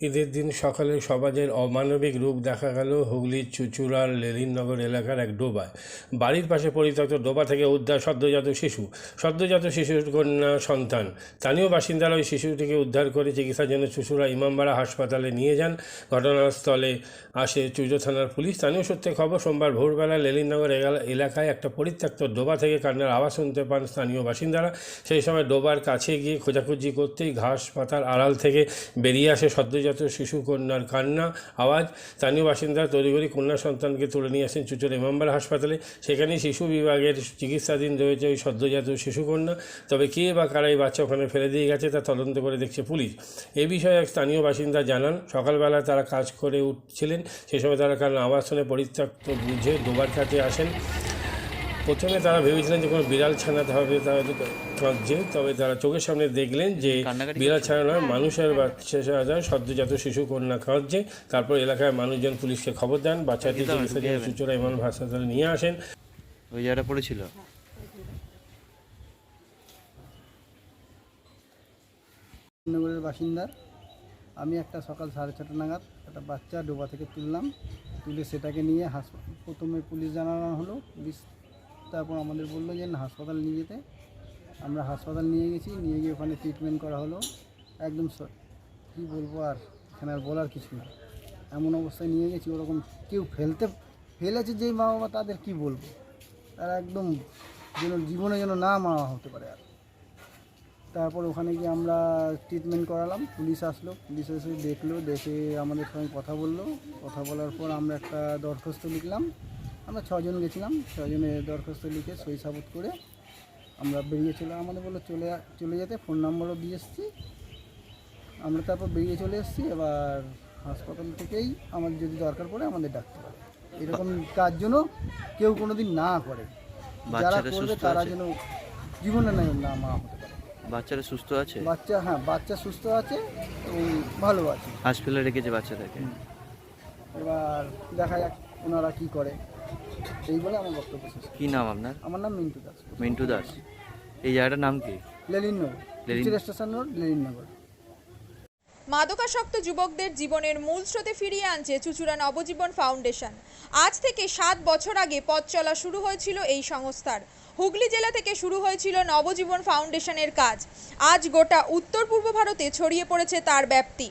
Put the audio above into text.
ঈদের দিন সকালে সমাজের অমানবিক রূপ দেখা গেল হুগলির চুচুড়ার লেলিননগর এলাকার এক ডোবায়। বাড়ির পাশে পরিত্যক্ত ডোবা থেকে উদ্ধার সদ্যজাত শিশু। সদ্যজাত শিশুর কন্যা সন্তান। স্থানীয় বাসিন্দারা ওই শিশুটিকে উদ্ধার করে চিকিৎসার জন্য চুচুড়া ইমামবাড়া হাসপাতালে নিয়ে যান। ঘটনাস্থলে আসে চুজো থানার পুলিশ। স্থানীয় সূত্রে খবর, সোমবার ভোরবেলা লেলিননগর এলা- এলাকায় একটা পরিত্যক্ত ডোবা থেকে কান্নার আওয়াজ শুনতে পান স্থানীয় বাসিন্দারা। সেই সময় ডোবার কাছে গিয়ে খোঁজাখুঁজি করতেই ঘাস পাতার আড়াল থেকে বেরিয়ে আসে সদ্যজাত শিশু কন্যার কান্না, আওয়াজ। স্থানীয় বাসিন্দারা তড়িঘড়ি কন্যা সন্তানকে তুলে নিয়ে আসেন চুচুর ইমামবাড়া হাসপাতালে। সেখানে শিশু বিভাগের চিকিৎসাধীন রয়েছে ওই সদ্যজাত শিশু কন্যা। তবে কে বা কারা এই বাচ্চা ওখানে ফেলে দিয়ে গেছে তা তদন্ত করে দেখছে পুলিশ। এ বিষয়ে এক স্থানীয় বাসিন্দা জানান, সকালবেলা তারা কাজ করে উঠছিলেন। সেই সময় তারা কারণ আওয়াজ শুনে পরিত্যক্ত বুঝে ডোবার কাছে আসেন। প্রথমে তারা ভেবেছিলেন যে কোনো বিড়াল ছানাতে হবে তারা কাঁদছে তবে তারা চোখের সামনে দেখলেন যে বিড়াল ছানা নয় মানুষের বাচ্চা যায় সদ্যজাত শিশু কন্যা কাঁদছে তারপর এলাকায় মানুষজন পুলিশকে খবর দেন বাচ্চাটি চিকিৎসার জন্য চুচুড়া ইমান হাসপাতালে নিয়ে আসেন। ওই জায়গাটা পড়েছিল? নগরের বাসিন্দা। আমি একটা সকাল সাড়ে ছটা নাগাদ একটা বাচ্চা ডোবা থেকে তুললাম তুলে সেটাকে নিয়ে হাসপাতাল প্রথমে পুলিশ জানানো হলো পুলিশ তারপর আমাদের বলল যে হাসপাতাল নিয়ে যেতে। আমরা হাসপাতাল নিয়ে গেছি, নিয়ে গিয়ে ওখানে ট্রিটমেন্ট করা হলো। একদম কী বলব আর, এখানে আর বলার কিছু না। এমন অবস্থায় নিয়ে গেছি, ওরকম কেউ ফেলতে, ফেলেছে যেই মা বাবা তাদের কি বলব? তারা একদম যেন জীবনে যেন না মা হতে পারে আর। তারপর ওখানে গিয়ে আমরা ট্রিটমেন্ট করালাম, পুলিশ আসলো। পুলিশ এসে দেখল, দেখে আমাদের সঙ্গে কথা বলল। কথা বলার পর আমরা একটা দরখাস্ত লিখলাম। আমরা ছজন গেছিলাম ছজনে দরখাস্ত লিখে সই সাবুত করে আমরা বেরিয়ে চলে আমাদের বলে চলে চলে যেতে ফোন নাম্বারও দিয়ে এসেছি। আমরা তারপর বেরিয়ে চলে এসেছি এবার হাসপাতাল থেকেই আমাদের যদি দরকার পড়ে আমাদের ডাকতে হবে এরকম কাজ যেন কেউ কোনো দিন না করে। যারা করবে তারা যেন জীবনে না না মা হতে পারে। বাচ্চারা সুস্থ আছে? বাচ্চা হ্যাঁ বাচ্চা সুস্থ আছে এবং ভালো আছে। হসপিটালে রেখেছে বাচ্চাটাকে? এবার দেখা যাক ওনারা কি করে। এই বলে আমার বক্তব্য শেষ কি নাম আপনার? আমার নাম মিন্টু দাস। মিন্টু দাস। এই জায়গাটার নাম কি? লেলিননগর লেলিন- লিচুর স্টেশন রোড লেলিননগর মাদকাসক্ত যুবকদের জীবনের মূল স্রোতে ফিরিয়ে আনছে চুচুড়া নবজীবন ফাউন্ডেশন। আজ থেকে সাত বছর আগে পথ চলা শুরু হয়েছিল এই সংস্থার। হুগলি জেলা থেকে শুরু হয়েছিল নবজীবন ফাউন্ডেশনের কাজ। আজ গোটা উত্তর পূর্ব ভারতে ছড়িয়ে পড়েছে তার ব্যাপ্তি।